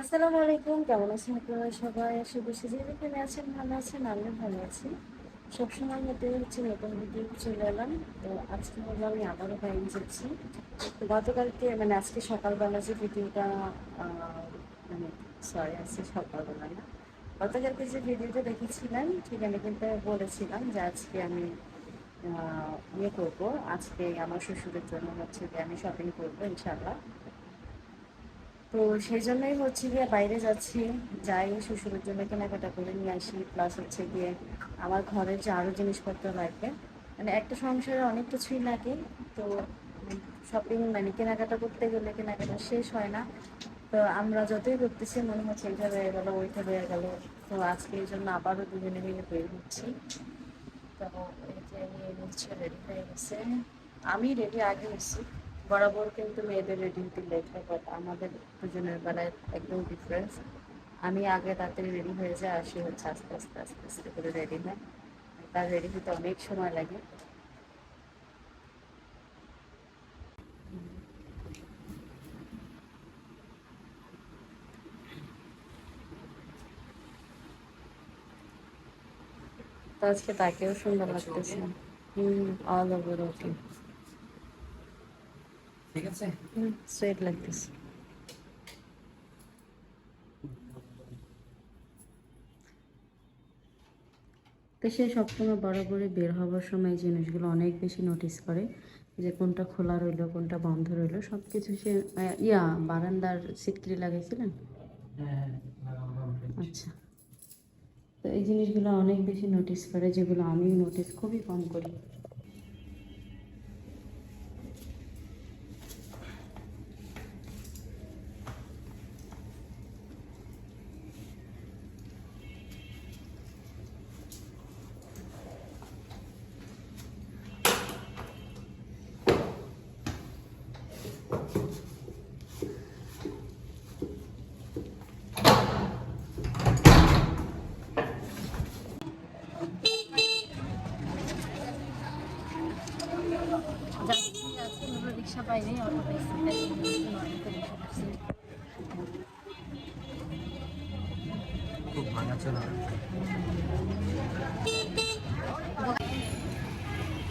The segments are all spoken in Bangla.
আসসালামু আলাইকুম, কেমন আছেন আপনারা সবাই? আশা করছি যে যেখানে আছেন ভালো আছেন, আমিও ভালো আছি। সবসময় মতো হচ্ছে নতুন ভিডিও চলে এলাম। তো আজকে হলো আমি আবারও বাইরে যাচ্ছি। গতকালকে মানে আজকে সকালবেলা যে ভিডিওটা মানে সরি আজকে সকালবেলা না। গতকালকে যে ভিডিওটা দেখেছিলেন সেখানে কিন্তু বলেছিলাম যে আজকে আমি ইয়ে করব। আজকে আমার শ্বশুরের জন্য হচ্ছে যে আমি শপিং করব ইনশাল্লাহ তো সেই জন্যই হচ্ছে গিয়ে বাইরে যাচ্ছি, যাই শ্বশুরের জন্য কেনাকাটা করে নিয়ে আসি। প্লাস হচ্ছে গিয়ে আমার ঘরের যে আরও জিনিসপত্র লাগবে মানে একটা সংসারে অনেক কিছুই লাগে। তো শপিং মানে কেনাকাটা করতে গেলে কেনাকাটা শেষ হয় না। তো আমরা যতই করতেছি মনে হচ্ছে এইটা হয়ে গেলো ওইটা হয়ে গেল। তো আজকে এই জন্য আবারও দুজনে মিলে বের হচ্ছি। তো এই যে নিয়ে নিচ্ছে রেডি হয়ে গেছে। আমি রেডি আগে হচ্ছি। বরাবর কিন্তু মেয়েদের রেডি হতে লেট হয় বাট আমাদের দুজনের বেলায় একদম ডিফারেন্স আমি আগে তাড়াতাড়ি রেডি হয়ে যাই আসি হচ্ছে আস্তে আস্তে আস্তে আস্তে করে রেডি হয়। তার রেডি হতে অনেক সময় লাগে। তো আজকে তাকেও সুন্দর লাগতেছে। হুম অল ওভার ওকে তো সে সবসময় বরাবরই বের হওয়ার সময় জিনিসগুলো অনেক বেশি নোটিস করে, যে কোনটা খোলা রইল, কোনটা বন্ধ রইল সব কিছু সে ইয়া, বারান্দার সিটকিরি লাগাইছিলেন? আচ্ছা। তো এই জিনিসগুলো অনেক বেশি নোটিস করে, যেগুলো আমি নোটিস খুবই কম করি।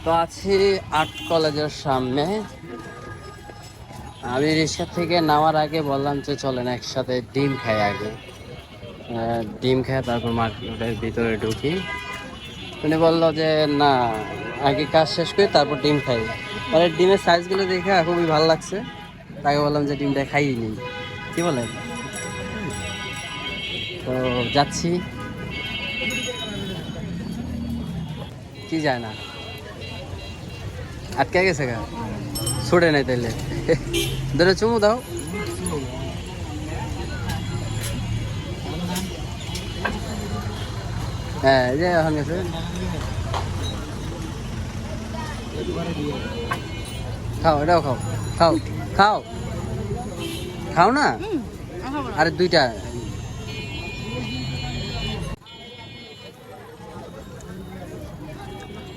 তো আছি আর্ট কলেজের সামনে। আমি রিক্সা থেকে নামার আগে বললাম যে চলেন একসাথে ডিম খাই আগে। ডিম খাই তারপর মার্কেটের ভিতরে ঢুকি। উনি বলল যে, না, আগে কাজ শেষ করি তারপর ডিম খাই। পরে ডিমের সাইজগুলো দেখে খুবই ভালো লাগছে। তাকে বললাম যে, ডিমটা খাইয়ে নিই কি বলেন? তো যাচ্ছি। কি যায় না। আটকে গেছে গা। ছুটে নাই তাইলে। ধরে চুমু দাও। হ্যাঁ যে এখন গেছে। খাও এটাও খাও। খাও খাও। খাও না। আরে দুইটা।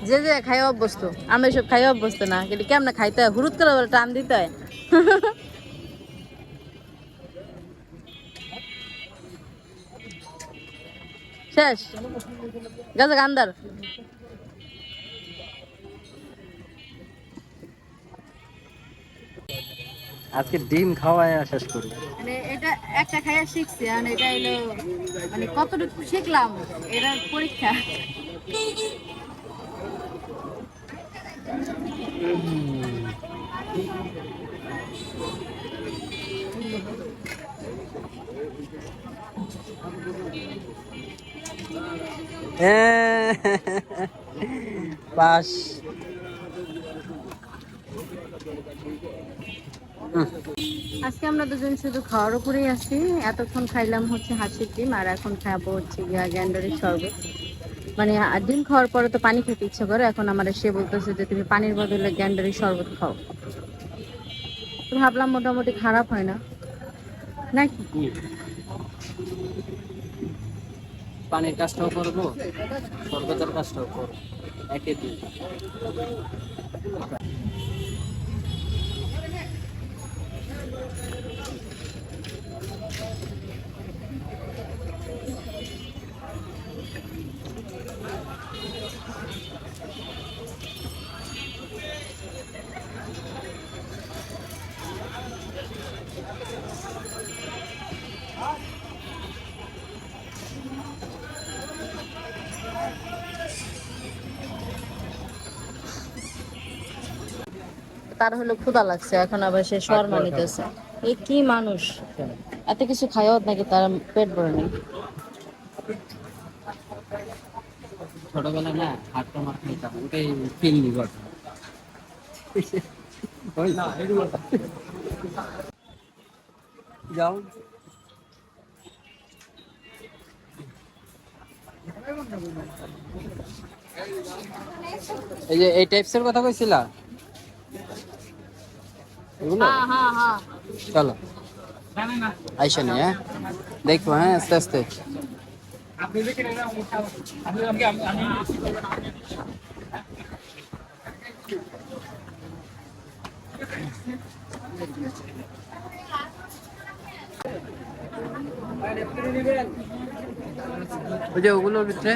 যে যে খাই অভ্যস্ত আমরা সব খাই অভ্যস্ত না কিন্তু কেমন খাইতে হয় হুরুত করে বলে টান দিতে হয়। শেষ। গেছে গান্দার আজকে ডিম খাওয়ায় শেষ করি। মানে এটা একটা খাইয়া শিখছি আর এটা হলো মানে কতটুকু শিখলাম এটা পরীক্ষা। পাস। আজকে আমরা দুজন শুধু খাওয়ার উপরেই আছি। এতক্ষণ খাইলাম হচ্ছে হাসির ডিম আর এখন খাব হচ্ছে গিয়া গ্যান্ডারের শরবত। মানে ডিম খাওয়ার পরে তো পানি খেতে ইচ্ছে করে এখন আমার সে বলতেছে যে তুমি পানির বদলে গ্যান্ডারের শরবত খাও। তো ভাবলাম মোটামুটি খারাপ হয় না। নাকি? পানির কাজটাও করব সরকারের কাজটাও করব। একে দিন। তার হলো ক্ষুধা লাগছে এখন আবার সে শর্মা নিতেছে। এই কি মানুষ? এত কিছু খায়ও নাকি তার পেট ভরে নেই? না ওটাই ফিল যাও। এই যে এই টাইপসের কথা কইছিলা? এগুলো হ্যাঁ হ্যাঁ হ্যাঁ চলো আইসা নি হ্যাঁ দেখব হ্যাঁ আস্তে আস্তে ওই যে ওগুলোর ভিতরে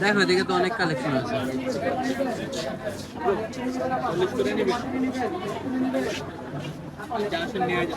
দেখো এদিকে তো অনেক কালেকশন আছে। এটা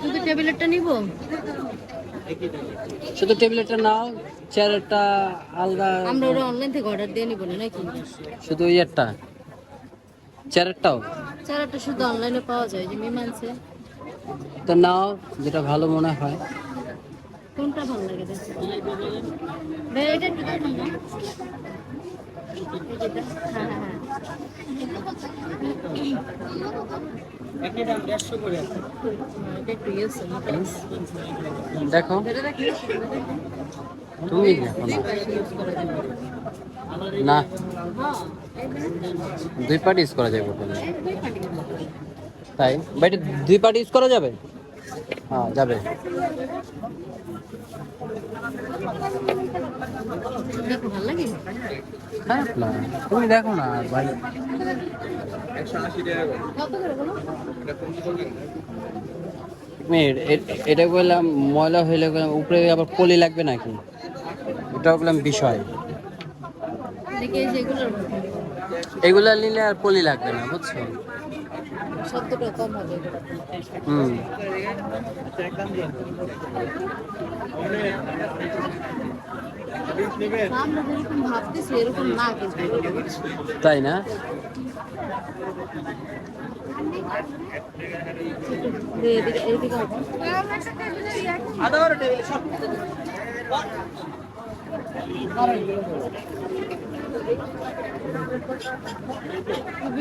শুধু টেবিলেটটা নিব? শুধু নাও চেয়ারটা আলগা আমরা ওরা অনলাইন থেকে অর্ডার দিয়ে নিব না নাকি? শুধু ইয়েরটা। চেয়ারটাও চারাটা শুধু অনলাইনে পাওয়া যায় যে মিমানছে তো নাও যেটা ভালো মনে হয়। কোনটা ভালো লাগে না। হ্যাঁ হ্যাঁ। দেখো। তুমি না। দুই পার্ট ইউজ করা যাবে তাই? বাট দুই পার্ট ইউজ করা যাবে? হ্যাঁ যাবে। খারাপ না। তুমি দেখো না ভাই। এটা বললাম ময়লা হইলে উপরে আবার পলি লাগবে নাকি? এটা বললাম বিষয়। এগুলা নিলে আর পলি লাগবে না বুঝছ? সত্তরটা কম হবে। হুম ভাবতেছি এরকম না কিন্তু বুঝছ? তাই না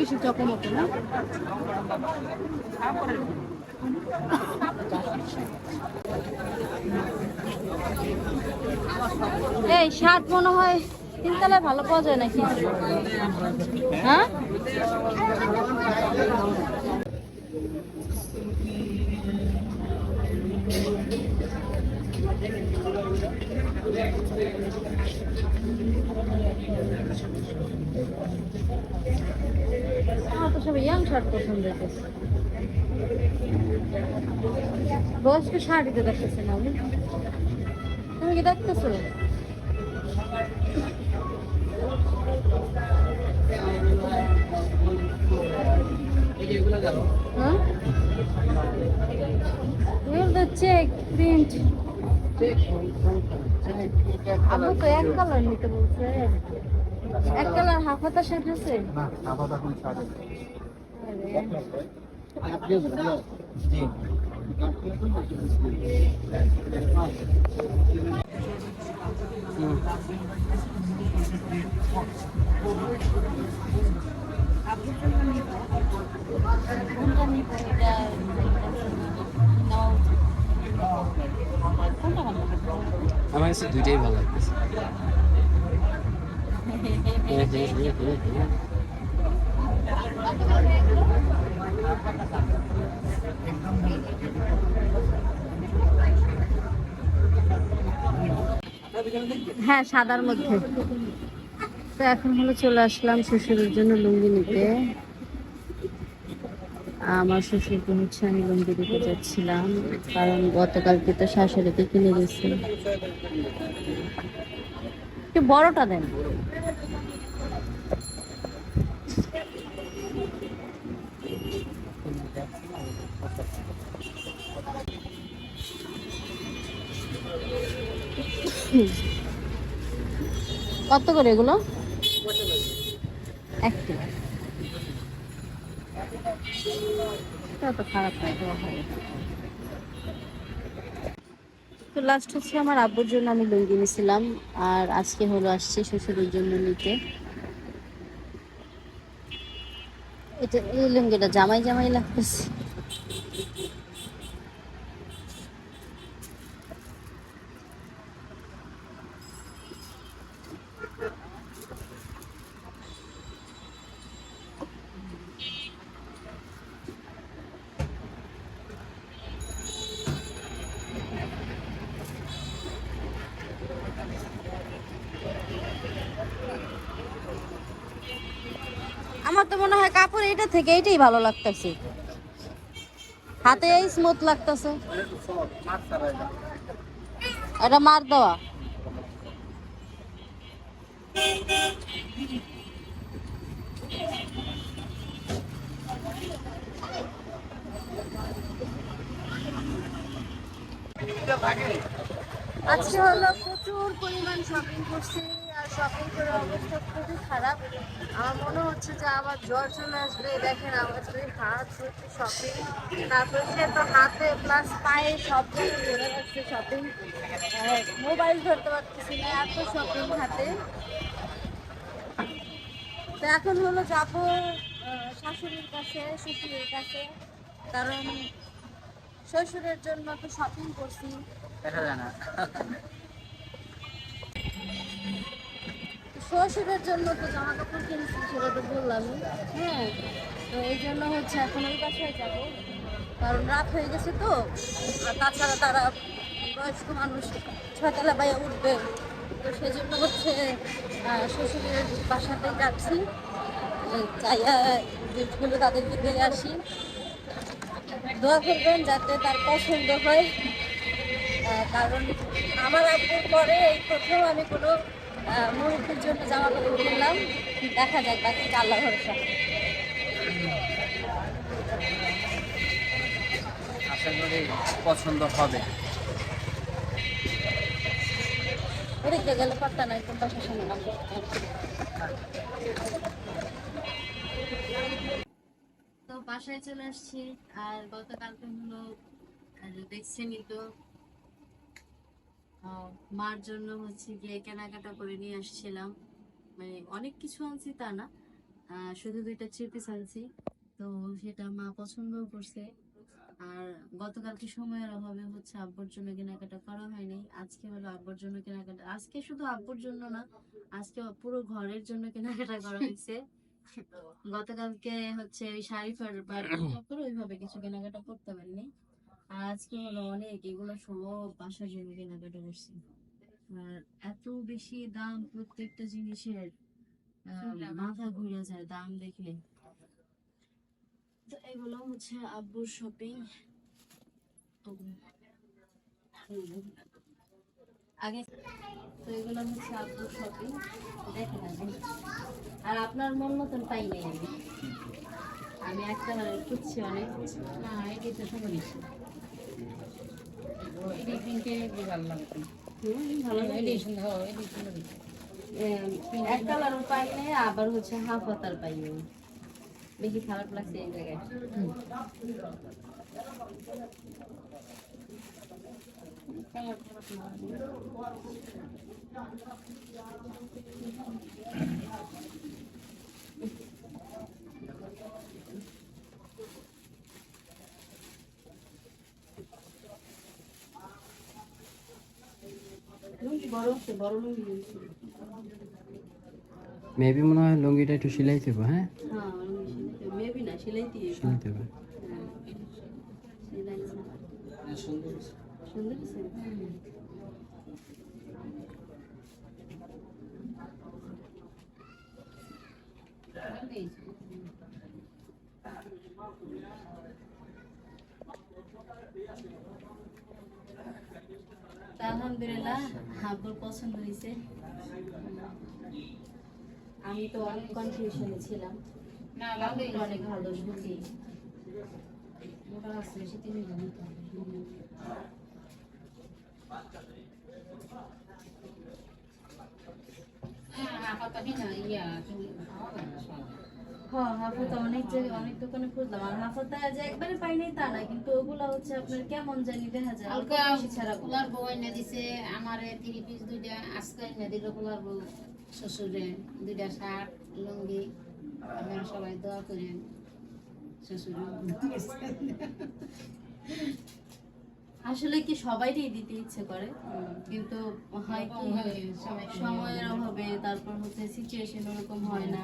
বেশি চকমকে না। এই শার্ট মনে হয় তিনতলায় ভালো পাওয়া যায় নাকি? হ্যাঁ? তো শার্ট পছন্দ হইতেছে? বয়স্ক শার্টই তো দেখতেছে না আমি তুমি কি দেখতেছো? print. আমার তো এক কালার নিতে এক কালার হাফ হাতা শার্ট আছে নাও কোনটা ভালো লাগবে আমার কাছে দুইটাই ভালো লাগতেছে হ্যাঁ সাদার মধ্যে। তো এখন হলো চলে আসলাম শ্বশুরের জন্য লুঙ্গি নিতে। আমার শ্বশুরকে হচ্ছে আমি লুঙ্গি দিতে যাচ্ছিলাম, কারণ গতকালকে তো শাশুড়িতে কিনে গেছি একটু বড়টা দেন। কত করে এগুলো? একটি তো তো লাস্ট হচ্ছে আমার আব্বুর জন্য আমি লুঙ্গি নিয়েছিলাম আর আজকে হলো আসছে শ্বশুরের জন্য নিতে। এটা এই লুঙ্গিটা জামাই জামাই লাগতেছে। আমার তো মনে হয় কাপড় এইটা থেকে এইটাই ভালো লাগতেছে। হাতে এই স্মুথ লাগতেছে। এটা মার দেওয়া। আজকে হলো প্রচুর পরিমাণ শপিং করছি। শপিং করে অবস্থা খুবই খারাপ। আমার মনে হচ্ছে যে আবার জ্বর চলে আসবে। দেখেন, আমার দুই হাত হচ্ছে শপিং তারপরে সে তো হাতে প্লাস পায়ে সব কিছু ধরে রাখছে শপিং মোবাইল ধরতে পারতেছি না, এত শপিং হাতে। তো এখন হলো যাব শাশুড়ির কাছে শ্বশুরের কাছে। কারণ শ্বশুরের জন্য তো শপিং করছি। দেখা যায় না। শ্বশুরের জন্য তো জামা কাপড় কিনছি সেটা তো বললামই। হ্যাঁ তো এই জন্য হচ্ছে এখন ওই বাসায় যাব। কারণ রাত হয়ে গেছে তো, আর তাছাড়া তারা বয়স্ক মানুষ ছয়তলা বাইরে উঠবে। তো সেজন্য হচ্ছে শ্বশুরের বাসাতেই যাচ্ছি। চাইয়া গিফটগুলো তাদেরকে দিয়ে আসি। দোয়া করবেন যাতে তার পছন্দ হয়। কারণ আমার আব্বুর পরে এই প্রথম আমি কোনো মুহূর্তের জন্য জামা কাপড় কিনলাম। দেখা যাক বাকি আল্লাহ ভরসা। আশা করি পছন্দ হবে। ওদিকে গেলে পারতা নাই কোন বাসার সামনে তো বাসায় চলে আসছি আর গতকালকে হলো আর দেখছেনই তো। মার জন্য হচ্ছে গিয়ে কেনাকাটা করে নিয়ে আসছিলাম। মানে অনেক কিছু আনছি তা না শুধু দুইটা চিপিস আনছি। তো সেটা মা পছন্দও করছে। আর গতকালকে সময়ের অভাবে হচ্ছে আব্বুর জন্য কেনাকাটা করা হয়নি। আজকে হলো আব্বুর জন্য কেনাকাটা, আজকে শুধু আব্বুর জন্য না, আজকে পুরো ঘরের জন্য কেনাকাটা করা হয়েছে। গতকালকে হচ্ছে ওই শাড়ি বা ওইভাবে কিছু কেনাকাটা করতে পারিনি। আজকে হলো অনেক এগুলো সব বাসার জন্য কেনাকাটা করছি আর এত বেশি দাম প্রত্যেকটা জিনিসের মাথা ঘুরে যায় দাম দেখলে। তো এগুলো হচ্ছে আব্বুর শপিং আগে তো এগুলো হচ্ছে আব্বুর শপিং দেখেন আগে। আর আপনার মন মতন পাই নাই আমি। আমি একটা খুঁজছি অনেক। না এটি তো সময় বেশি হুম, ভালো লাগে এম, এক কালারও পাই নাই আবার হচ্ছে হাফ হাতার পাই নাই বেশি খারাপ লাগছে এই জায়গায় লুঙ্গি বড় আছে বড় লুঙ্গি নিয়েছি। মেবি মনে হয় লুঙ্গিটা একটু সিলাই দেবো হ্যাঁ হ্যাঁ মেবি না সেলাই দিয়ে সিলাই দেবো সেলাই ছাড়া। সুন্দর আছে? তা আলহামদুলিল্লাহ হাবুর পছন্দ হয়েছে। আমি তো অনেক কনফিউশনে ছিলাম। না অনেক ভালো তিন হ্যাঁ হাফাতা বিনা ইয়া তুমি হ্যাঁ হাফাতা অনেক জায়গায় অনেক দোকানে খুঁজলাম। আর হাফাতা যে একবারে পাইনি তা না কিন্তু ওগুলা হচ্ছে আপনার কেমন জানি দেখা যায়। হালকা ছাড়া কুলার বউ এনে দিছে আমারে তিরি পিস দুইটা আজকে এনে দিল কুলার বউ। শ্বশুরে দুইটা শার্ট লুঙ্গি। আপনারা সবাই দোয়া করেন শ্বশুরে আসলে কি সবাইরই দিতে ইচ্ছে করে? কিন্তু হয় কি সময়ের অভাবে তারপর হচ্ছে সিচুয়েশন ওরকম হয় না।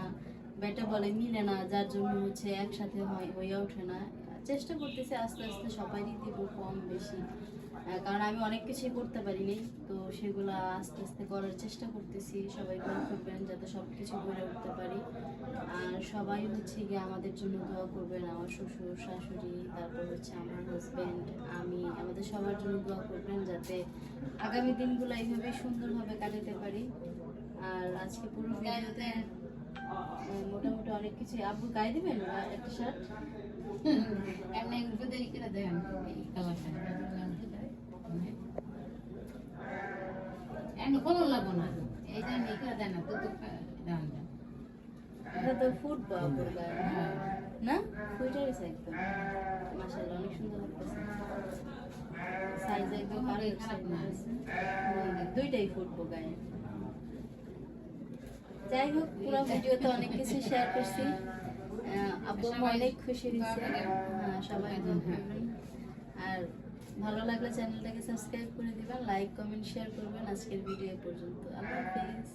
বেটা বলে মিলে না যার জন্য হচ্ছে একসাথে হয় হয়ে ওঠে না। চেষ্টা করতেছি আস্তে আস্তে সবাইরই দিব কম বেশি। কারণ আমি অনেক কিছুই করতে পারিনি তো সেগুলো আস্তে আস্তে করার চেষ্টা করতেছি সবাই দোয়া করবেন যাতে সব কিছু করে উঠতে পারি। আর সবাই হচ্ছে গিয়ে আমাদের জন্য দোয়া করবেন আমার শ্বশুর শাশুড়ি তারপর হচ্ছে আমার হাজব্যান্ড আমি আমাদের সবার জন্য দোয়া করবেন যাতে আগামী দিনগুলো এইভাবে সুন্দরভাবে কাটাতে পারি। আর আজকে পুরো ভিডিওতে মোটামুটি অনেক কিছু আব্বু গায়ে দিবেন একটা শার্ট এমনি দেরি করে দেন। এই কালারটা এমনি কোনো লাগবো না। এই যে করে দেন না তো তো দেন। এটা তো ফুটবো আব্বুর গায়ে না? একদম। অনেক সুন্দর লাগতেছে। সাইজ একদম সাইজ দুইটাই ফুটবো গায়ে। যাই হোক পুরো ভিডিওতে অনেক কিছু শেয়ার করছি। আব্বু অনেক খুশি হয়েছে। হ্যাঁ, সবাই আর ভালো লাগলে চ্যানেলটাকে সাবস্ক্রাইব করে দিবেন লাইক কমেন্ট শেয়ার করবেন আজকের ভিডিও পর্যন্ত। আল্লাহ হাফিজ।